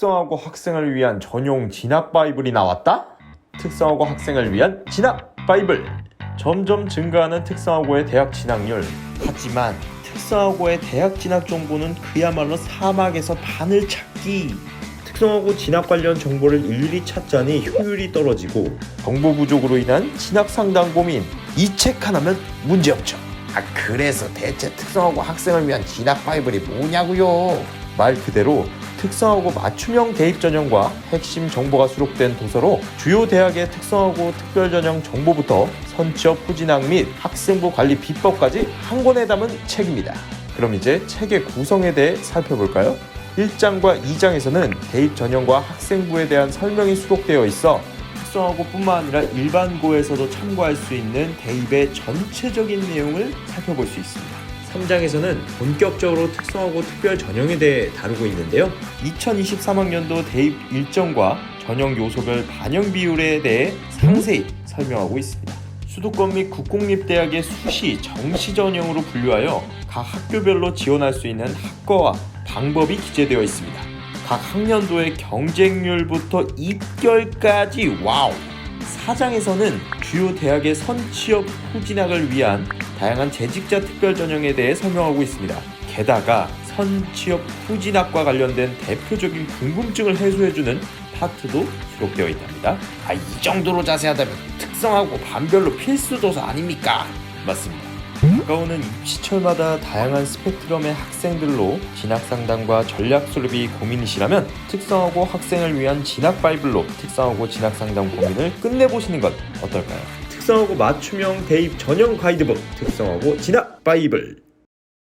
특성화고 학생을 위한 전용 진학 바이블이 나왔다? 특성화고 학생을 위한 진학 바이블. 점점 증가하는 특성화고의 대학 진학률. 하지만 특성화고의 대학 진학 정보는 그야말로 사막에서 바늘 찾기. 특성화고 진학 관련 정보를 일일이 찾자니 효율이 떨어지고 정보 부족으로 인한 진학 상담 고민. 이 책 하나면 문제 없죠. 아 그래서 대체 특성화고 학생을 위한 진학 바이블이 뭐냐고요? 말 그대로 특성하고 맞춤형 대입 전형과 핵심 정보가 수록된 도서로 주요 대학의 특성하고 특별 전형 정보부터 선취업 후진학 및 학생부 관리 비법까지 한 권에 담은 책입니다. 그럼 이제 책의 구성에 대해 살펴볼까요? 1장과 2장에서는 대입 전형과 학생부에 대한 설명이 수록되어 있어 특성하고뿐만 아니라 일반고에서도 참고할 수 있는 대입의 전체적인 내용을 살펴볼 수 있습니다. 3장에서는 본격적으로 특성하고 특별 전형에 대해 다루고 있는데요. 2023학년도 대입 일정과 전형 요소별 반영 비율에 대해 상세히 설명하고 있습니다. 수도권 및 국공립대학의 수시, 정시 전형으로 분류하여 각 학교별로 지원할 수 있는 학과와 방법이 기재되어 있습니다. 각 학년도의 경쟁률부터 입결까지 와우! 사장에서는 주요 대학의 선취업 후진학을 위한 다양한 재직자 특별 전형에 대해 설명하고 있습니다. 게다가 선취업 후 진학과 관련된 대표적인 궁금증을 해소해주는 파트도 수록되어 있답니다. 아 이 정도로 자세하다면 특성하고 반별로 필수 도서 아닙니까? 맞습니다. 다가오는 입시철마다 다양한 스펙트럼의 학생들로 진학 상담과 전략 수립이 고민이시라면 특성하고 학생을 위한 진학 바이블로 특성하고 진학 상담 고민을 끝내보시는 것 어떨까요? 특성하고 맞춤형 대입 전형 가이드북 특성하고 진학 바이블